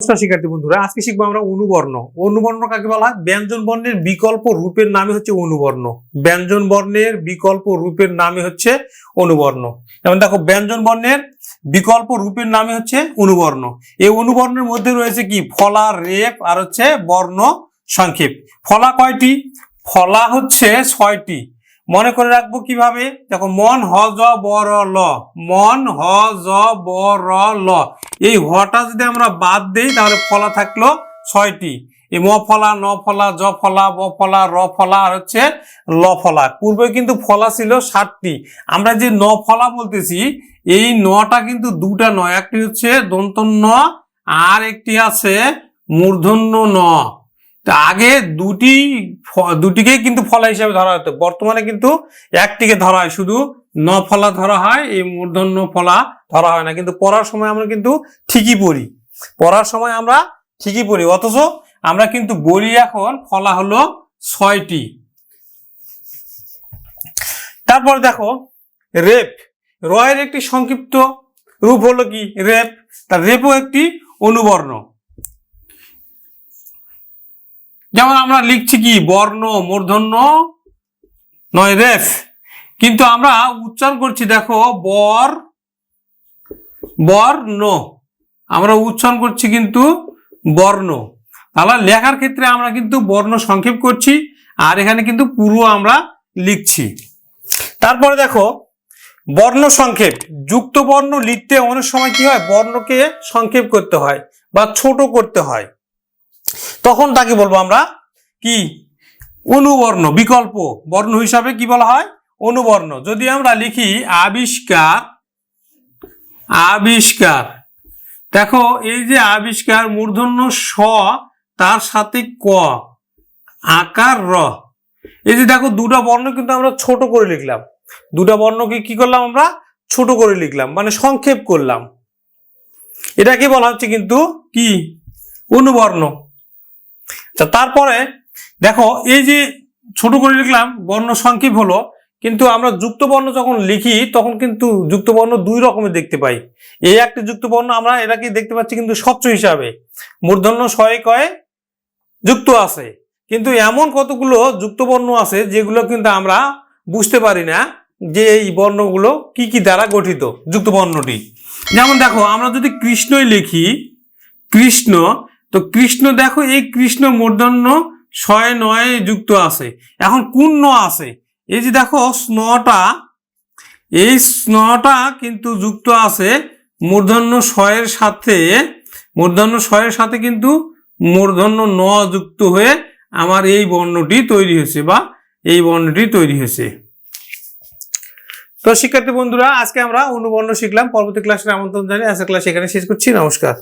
নমস্কার শিক্ষার্থী বন্ধুরা, আজকে শিখব আমরা অনুবর্ণ। অনুবর্ণ কাকে বলা হয়? ব্যঞ্জন বর্ণের বিকল্প রূপের নামে হচ্ছে অনুবর্ণ। ব্যঞ্জন বর্ণের বিকল্প রূপের নামে হচ্ছে অনুবর্ণ। যেমন দেখো, ব্যঞ্জন বর্ণের বিকল্প রূপের নামে হচ্ছে অনুবর্ণ। এই অনুবর্ণের মধ্যে রয়েছে কি? ফলা, রেপ আর হচ্ছে বর্ণ সংক্ষেপ। ফলা কয়টি? ফলা হচ্ছে ছয়টি। মনে করে রাখব কীভাবে? দেখো, মন হ জ ব র ল। মন হ জ ব র ল। এই হটা যদি আমরা বাদ দিই, তাহলে ফলা থাকল ছয়টি। এই ম ফলা, ন ফলা, জ ফলা, ব ফলা, র ফলা, আর হচ্ছে ল ফলা। পূর্বে কিন্তু ফলা ছিল সাতটি। আমরা যে ন ফলা বলতেছি, এই নটা কিন্তু দুটা নয় একটি হচ্ছে দন্তন্য, আর একটি আছে মূর্ধন্য ন। তা আগে দুটি দুটিকেই কিন্তু ফলা হিসাবে ধরা হতো। বর্তমানে কিন্তু একটিকে ধরা হয়, শুধু ন ফলা ধরা হয়, এই মূর্ধন্য ফলা ধরা হয় না। কিন্তু পড়ার সময় আমরা কিন্তু ঠিকই পড়ি। পড়ার সময় আমরা ঠিকই পড়ি। অথচ আমরা কিন্তু বলি এখন ফলা হলো ছয়টি। তারপর দেখো, রেপ। রয়ের একটি সংক্ষিপ্ত রূপ হলো কি? রেপ। তার রেপও একটি অনুবর্ণ। যেমন আমরা লিখছি কি? বর্ণ, মূর্ধন্য নয় রেফ। কিন্তু আমরা উচ্চারণ করছি, দেখো, বর, বর্ণ। আমরা উচ্চারণ করছি কিন্তু বর্ণ। তাহলে লেখার ক্ষেত্রে আমরা কিন্তু বর্ণ সংক্ষেপ করছি, আর এখানে কিন্তু পুরো আমরা লিখছি। তারপরে দেখো, বর্ণ সংক্ষেপ। যুক্ত বর্ণ লিখতে অনেক সময় কি হয়? বর্ণকে সংক্ষেপ করতে হয় বা ছোট করতে হয়। তখন তাকে বলব আমরা কি? অনুবর্ণ, বিকল্প। বর্ণ হিসাবে কি বলা হয়? অনুবর্ণ। যদি আমরা লিখি আবিষ্কার আবিষ্কার। দেখো, এই যে আবিষ্কার, মূর্ধন্য স তার সাথে ক, আকার র। এই যে দেখো, দুটা বর্ণ কিন্তু আমরা ছোট করে লিখলাম। দুটা বর্ণকে কি করলাম আমরা? ছোট করে লিখলাম মানে সংক্ষেপ করলাম। এটাকে বলা হচ্ছে কিন্তু কি? অনুবর্ণ। আচ্ছা তারপরে দেখো, এই যে ছোট করে লিখলাম, বর্ণ সংক্ষেপ হলো, কিন্তু আমরা যুক্ত বর্ণ যখন লিখি, তখন কিন্তু যুক্ত বর্ণ দুই রকমের দেখতে পাই। এই একটা যুক্ত বর্ণ আমরা এটাকে দেখতে পাচ্ছি কিন্তু স্বচ্ছ হিসাবে। মূর্ধন্য শয়ে কয়ে যুক্ত আছে। কিন্তু এমন কতগুলো যুক্ত বর্ণ আছে যেগুলো কিন্তু আমরা বুঝতে পারি না যে এই বর্ণগুলো কি কি দ্বারা গঠিত, যুক্ত বর্ণটি। যেমন দেখো, আমরা যদি কৃষ্ণই লিখি, কৃষ্ণ তো কৃষ্ণ দেখো, এই কৃষ্ণ মূর্ধন্য ছয় নয় যুক্ত আছে। এখন কোন ন আছে? এই যে দেখো, স্নটা, এই স্নটা কিন্তু যুক্ত আছে মূর্ধন্য ছয়ের সাথে। মূর্ধন্য ছয়ের সাথে কিন্তু মূর্ধন্য ন যুক্ত হয়ে আমার এই বর্ণটি তৈরি হয়েছে বা এই বর্ণটি তৈরি হয়েছে। তো শিক্ষার্থী বন্ধুরা, আজকে আমরা অনুবর্ণ শিখলাম। পরবর্তী ক্লাসের আমন্ত্রণ জানিয়ে আজকের ক্লাস এখানে শেষ করছি। নমস্কার।